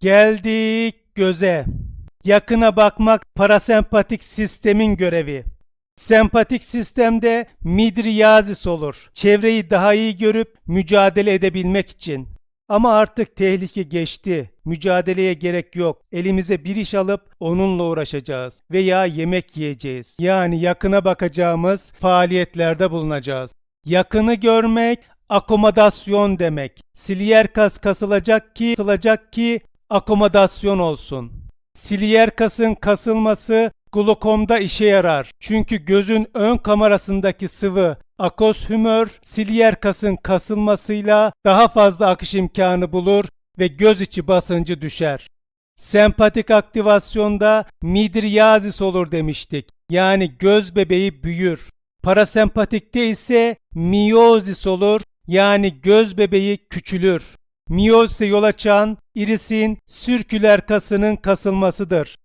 Geldik göze. Yakına bakmak parasempatik sistemin görevi. Sempatik sistemde midriyazis olur. Çevreyi daha iyi görüp mücadele edebilmek için. Ama artık tehlike geçti. Mücadeleye gerek yok. Elimize bir iş alıp onunla uğraşacağız veya yemek yiyeceğiz. Yani yakına bakacağımız faaliyetlerde bulunacağız. Yakını görmek akomodasyon demek. Siliyer kas kasılacak ki kasılacak ki akomodasyon olsun. Siliyer kasın kasılması glukomda işe yarar. Çünkü gözün ön kamerasındaki sıvı akos hümör siliyer kasın kasılmasıyla daha fazla akış imkanı bulur ve göz içi basıncı düşer. Sempatik aktivasyonda midriyazis olur demiştik. Yani göz bebeği büyür. Parasempatikte ise miyozis olur. Yani göz bebeği küçülür. Miyozise yol açan irisin sürküler kasının kasılmasıdır.